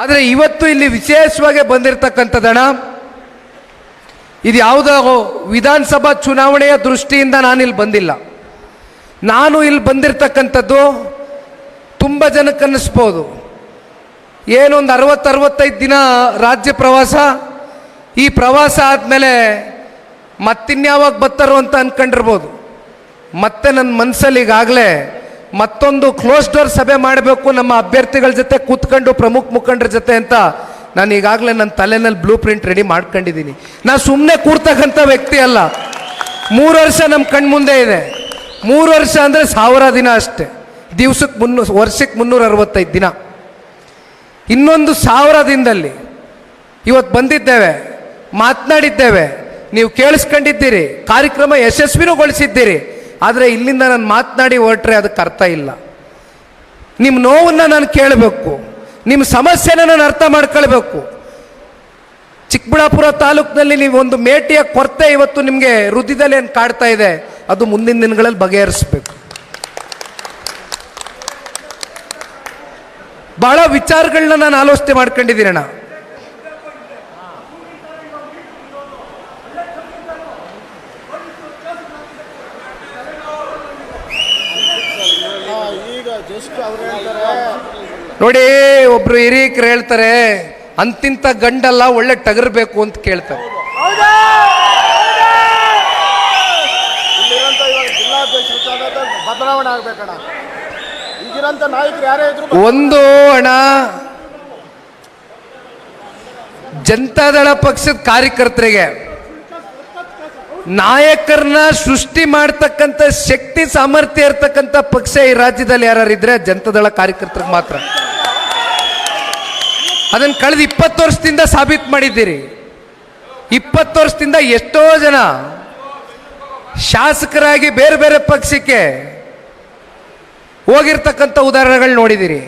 ಆದರೆ ಇವತ್ತು ಇಲ್ಲಿ ವಿಶೇಷವಾಗಿ ಬಂದಿರತಕ್ಕಂಥದ್ದಣ ಇದು ಯಾವುದೋ ವಿಧಾನಸಭಾ ಚುನಾವಣೆಯ ದೃಷ್ಟಿಯಿಂದ ನಾನಿಲ್ಲಿ ಬಂದಿಲ್ಲ. ನಾನು ಇಲ್ಲಿ ಬಂದಿರತಕ್ಕಂಥದ್ದು ತುಂಬ ಜನಕ್ಕೆ ಅನ್ನಿಸ್ಬೋದು. ಏನೊಂದು ಅರವತ್ತು ಅರವತ್ತೈದು ದಿನ ರಾಜ್ಯ ಪ್ರವಾಸ, ಈ ಪ್ರವಾಸ ಆದಮೇಲೆ ಮತ್ತಿನ್ಯಾವಾಗ ಬರ್ತಾರೋ ಅಂತ ಅಂದ್ಕೊಂಡಿರ್ಬೋದು ಮತ್ತೆ ನನ್ನ ಮನಸ್ಸಲ್ಲಿ ಈಗಾಗಲೇ ಮತ್ತೊಂದು ಕ್ಲೋಸ್ ಡೋರ್ ಸಭೆ ಮಾಡಬೇಕು ನಮ್ಮ ಅಭ್ಯರ್ಥಿಗಳ ಜೊತೆ ಕೂತ್ಕೊಂಡು ಪ್ರಮುಖ ಮುಖಂಡರ ಜೊತೆ ಅಂತ ನಾನು ಈಗಾಗಲೇ ನನ್ನ ತಲೆನಲ್ಲಿ ಬ್ಲೂ ಪ್ರಿಂಟ್ ರೆಡಿ ಮಾಡ್ಕೊಂಡಿದ್ದೀನಿ. ನಾನು ಸುಮ್ಮನೆ ಕೂರ್ತಕ್ಕಂಥ ವ್ಯಕ್ತಿ ಅಲ್ಲ. ಮೂರು ವರ್ಷ ನಮ್ಮ ಕಣ್ಮುಂದೆ ಇದೆ. ಮೂರು ವರ್ಷ ಅಂದರೆ ಸಾವಿರ ದಿನ ಅಷ್ಟೇ. ದಿವ್ಸಕ್ಕೆ ಮುನ್ನೂರು ವರ್ಷಕ್ಕೆ ಮುನ್ನೂರ ಅರವತ್ತೈದು ದಿನ. ಇನ್ನೊಂದು ಸಾವಿರ ದಿನದಲ್ಲಿ ಇವತ್ತು ಬಂದಿದ್ದೇವೆ, ಮಾತನಾಡಿದ್ದೇವೆ. ನೀವು ಕೇಳಿಸ್ಕೊಂಡಿದ್ದೀರಿ, ಕಾರ್ಯಕ್ರಮ ಯಶಸ್ವಿನೂಗೊಳಿಸಿದ್ದೀರಿ ಆದರೆ ಇಲ್ಲಿಂದ ನಾನು ಮಾತನಾಡಿ ಹೊರಟ್ರೆ ಅದಕ್ಕೆ ಅರ್ಥ ಇಲ್ಲ. ನಿಮ್ಮ ನೋವನ್ನು ನಾನು ಕೇಳಬೇಕು. ನಿಮ್ಮ ಸಮಸ್ಯೆನ ನಾನು ಅರ್ಥ ಮಾಡ್ಕೊಳ್ಬೇಕು. ಚಿಕ್ಕಬಳ್ಳಾಪುರ ತಾಲೂಕಿನಲ್ಲಿ ನೀವು ಒಂದು ಮೇಟಿಯ ಕೊರತೆ ಇವತ್ತು ನಿಮಗೆ ರುದ್ದಿದಲ್ಲಿ ಏನು ಕಾಡ್ತಾ ಇದೆ, ಅದು ಮುಂದಿನ ದಿನಗಳಲ್ಲಿ ಬಗೆಹರಿಸಬೇಕು. ಬಹಳ ವಿಚಾರಗಳನ್ನ ನಾನು ಆಲೋಚನೆ ಮಾಡ್ಕೊಂಡಿದ್ದೀನಿ ಅಣ್ಣ ಈಗ ಜಸ್ಟ್ ಅವ್ರು ಹೇಳ್ತಾರೆ ನೋಡಿ ಒಬ್ರು ಹಿರೀಕರು ಹೇಳ್ತಾರೆ ಅಂತಿಂತ ಗಂಡಲ್ಲ ಒಳ್ಳೆ ಟಗರ್ಬೇಕು ಅಂತ ಕೇಳ್ತಾರೆ. ಒಂದು ಅಣ್ಣ ಜನತಾದಳ ಪಕ್ಷದ ಕಾರ್ಯಕರ್ತರಿಗೆ ನಾಯಕರನ್ನ ಸೃಷ್ಟಿ ಮಾಡ್ತಕ್ಕಂಥ ಶಕ್ತಿ ಸಾಮರ್ಥ್ಯ ಇರ್ತಕ್ಕಂಥ ಪಕ್ಷ ಈ ರಾಜ್ಯದಲ್ಲಿ ಯಾರು ಇದ್ರೆ ಜನತಾದಳ ಕಾರ್ಯಕರ್ತರಿಗೆ ಮಾತ್ರ. ಅದನ್ನು ಕಳೆದ ಇಪ್ಪತ್ತು ವರ್ಷದಿಂದ ಸಾಬೀತು ಮಾಡಿದ್ದೀರಿ. ಇಪ್ಪತ್ತು ವರ್ಷದಿಂದ ಎಷ್ಟೋ ಜನ ಶಾಸಕರಾಗಿ ಬೇರೆ ಬೇರೆ ಪಕ್ಷಕ್ಕೆ ಹೋಗಿರ್ತಕ್ಕಂಥ ಉದಾಹರಣೆಗಳು ನೋಡಿದ್ದೀರಿ.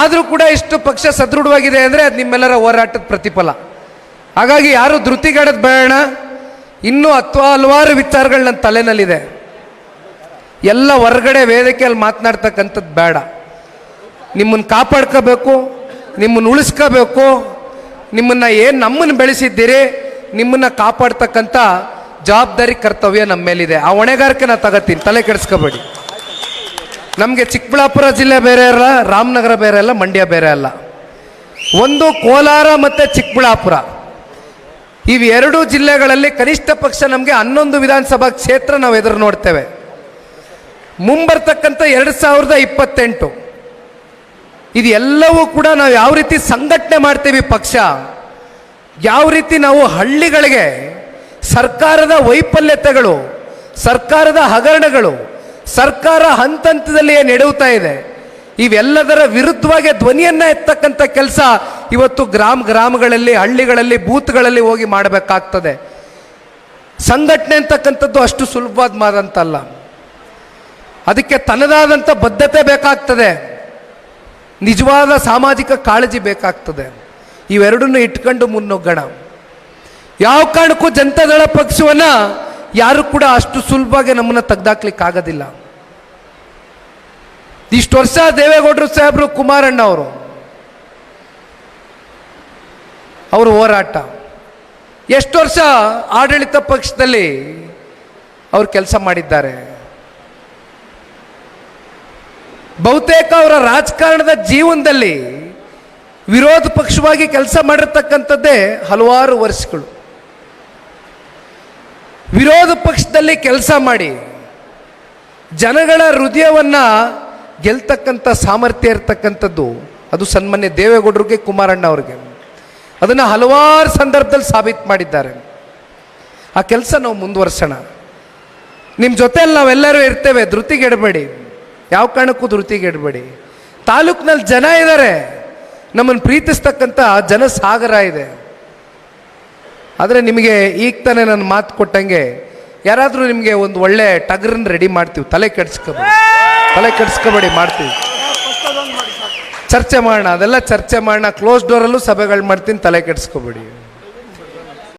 ಆದರೂ ಕೂಡ ಇಷ್ಟು ಪಕ್ಷ ಸದೃಢವಾಗಿದೆ ಅಂದರೆ ಅದು ನಿಮ್ಮೆಲ್ಲರ ಹೋರಾಟದ ಪ್ರತಿಫಲ. ಹಾಗಾಗಿ ಯಾರು ಧೃತಿಗಾಡೋದು ಬೇಡ. ಇನ್ನೂ ಹತ್ತು ಹಲವಾರು ವಿಚಾರಗಳು ನನ್ನ ತಲೆನಲ್ಲಿದೆ. ಎಲ್ಲ ಹೊರಗಡೆ ವೇದಿಕೆಯಲ್ಲಿ ಮಾತನಾಡ್ತಕ್ಕಂಥದ್ದು ಬೇಡ. ನಿಮ್ಮನ್ನು ಕಾಪಾಡ್ಕೋಬೇಕು, ನಿಮ್ಮನ್ನು ಉಳಿಸ್ಕೋಬೇಕು, ನಿಮ್ಮನ್ನು ಏನು ನಮ್ಮನ್ನು ಬೆಳೆಸಿದ್ದೀರಿ, ನಿಮ್ಮನ್ನು ಕಾಪಾಡ್ತಕ್ಕಂಥ ಜವಾಬ್ದಾರಿ, ಕರ್ತವ್ಯ ನಮ್ಮ ಮೇಲಿದೆ. ಆ ಹೊಣೆಗಾರಿಕೆ ನಾನು ತಗೋತೀನಿ. ತಲೆ ಕೆಡಿಸ್ಕೋಬೇಡಿ. ನಮಗೆ ಚಿಕ್ಕಬಳ್ಳಾಪುರ ಜಿಲ್ಲೆ ಬೇರೆ ಅಲ್ಲ, ರಾಮನಗರ ಬೇರೆ ಅಲ್ಲ, ಮಂಡ್ಯ ಬೇರೆ ಅಲ್ಲ. ಒಂದು ಕೋಲಾರ ಮತ್ತು ಚಿಕ್ಕಬಳ್ಳಾಪುರ. ಇವೆರಡು ಜಿಲ್ಲೆಗಳಲ್ಲಿ ಕನಿಷ್ಠ ಪಕ್ಷ ನಮಗೆ ಹನ್ನೊಂದು ವಿಧಾನಸಭಾ ಕ್ಷೇತ್ರ ನಾವು ಎದುರು ನೋಡ್ತೇವೆ. ಮುಂಬರ್ತಕ್ಕಂಥ ಎರಡು ಸಾವಿರದ ಇಪ್ಪತ್ತೆಂಟು. ಇದೆಲ್ಲವೂ ಕೂಡ ನಾವು ಯಾವ ರೀತಿ ಸಂಘಟನೆ ಮಾಡ್ತೀವಿ ಪಕ್ಷ, ಯಾವ ರೀತಿ ನಾವು ಹಳ್ಳಿಗಳಿಗೆ ಸರ್ಕಾರದ ವೈಫಲ್ಯತೆಗಳು, ಸರ್ಕಾರದ ಹಗರಣಗಳು, ಸರ್ಕಾರ ಹಂತ ಹಂತದಲ್ಲಿ ಏನು ಇದೆ. ಇವೆಲ್ಲದರ ವಿರುದ್ಧವಾಗಿ ಧ್ವನಿಯನ್ನ ಎತ್ತಕ್ಕಂಥ ಕೆಲಸ ಇವತ್ತು ಗ್ರಾಮ ಗ್ರಾಮಗಳಲ್ಲಿ, ಹಳ್ಳಿಗಳಲ್ಲಿ, ಬೂತ್ಗಳಲ್ಲಿ ಹೋಗಿ ಮಾಡಬೇಕಾಗ್ತದೆ. ಸಂಘಟನೆ ಅಂತಕ್ಕಂಥದ್ದು ಅಷ್ಟು ಸುಲಭವಾದ ಮಾದಂತಲ್ಲ. ಅದಕ್ಕೆ ತನ್ನದಾದಂಥ ಬದ್ಧತೆ ಬೇಕಾಗ್ತದೆ. ನಿಜವಾದ ಸಾಮಾಜಿಕ ಕಾಳಜಿ ಬೇಕಾಗ್ತದೆ. ಇವೆರಡನ್ನು ಇಟ್ಕೊಂಡು ಮುನ್ನುಗ್ಗಣ. ಯಾವ ಕಾರಣಕ್ಕೂ ಜನತಾದಳ ಪಕ್ಷವನ್ನು ಯಾರು ಕೂಡ ಅಷ್ಟು ಸುಲಭವಾಗಿ ನಮ್ಮನ್ನು ತೆಗ್ದಾಕ್ಲಿಕ್ಕೆ ಆಗೋದಿಲ್ಲ ಇಷ್ಟು ವರ್ಷ ದೇವೇಗೌಡರು ಸಾಹೇಬರು ಕುಮಾರಣ್ಣ ಅವರು ಅವರು ಹೋರಾಟ. ಎಷ್ಟು ವರ್ಷ ಆಡಳಿತ ಪಕ್ಷದಲ್ಲಿ ಅವರು ಕೆಲಸ ಮಾಡಿದ್ದಾರೆ. ಬಹುತೇಕ ಅವರ ರಾಜಕಾರಣದ ಜೀವನದಲ್ಲಿ ವಿರೋಧ ಪಕ್ಷವಾಗಿ ಕೆಲಸ ಮಾಡಿರ್ತಕ್ಕಂಥದ್ದೇ ಹಲವಾರು ವರ್ಷಗಳು. ವಿರೋಧ ಪಕ್ಷದಲ್ಲಿ ಕೆಲಸ ಮಾಡಿ ಜನಗಳ ಹೃದಯವನ್ನ ಗೆಲ್ತಕ್ಕಂಥ ಸಾಮರ್ಥ್ಯ ಇರತಕ್ಕಂಥದ್ದು ಅದು ಸನ್ಮಾನ್ಯ ದೇವೇಗೌಡರಿಗೆ ಕುಮಾರಣ್ಣ ಅವ್ರಿಗೆ ಅದನ್ನು ಹಲವಾರು ಸಂದರ್ಭದಲ್ಲಿ ಸಾಬೀತು ಮಾಡಿದ್ದಾರೆ. ಆ ಕೆಲಸ ನಾವು ಮುಂದುವರ್ಸೋಣ. ನಿಮ್ಮ ಜೊತೆಯಲ್ಲಿ ನಾವೆಲ್ಲರೂ ಇರ್ತೇವೆ, ಧೃತಿಗೆಡಬೇಡಿ. ಯಾವ ಕಾರಣಕ್ಕೂ ಧೃತಿಗೆಡಬೇಡಿ. ತಾಲೂಕಿನಲ್ಲಿ ಜನ ಇದ್ದಾರೆ ನಮ್ಮನ್ನು ಪ್ರೀತಿಸ್ತಕ್ಕಂಥ ಜನಸಾಗರ ಇದೆ. ಆದರೆ ನಿಮಗೆ ಈಗ ತಾನೇ ನಾನು ಮಾತು ಕೊಟ್ಟಂಗೆ ಯಾರಾದರೂ ನಿಮಗೆ ಒಂದು ಒಳ್ಳೆ ಟಗರನ್ನ ರೆಡಿ ಮಾಡ್ತೀವಿ. ತಲೆ ಕೆಡ್ಸ್ಕೊಬೇಡಿ. ತಲೆ ಕೆಡ್ಸ್ಕೊಬೇಡಿ, ಮಾಡ್ತೀವಿ. ಚರ್ಚೆ ಮಾಡೋಣ ಅದೆಲ್ಲ ಚರ್ಚೆ ಮಾಡೋಣ ಕ್ಲೋಸ್ ಡೋರಲ್ಲೂ ಸಭೆಗಳು ಮಾಡ್ತೀನಿ ತಲೆ ಕೆಡಿಸ್ಕೋಬೇಡಿ.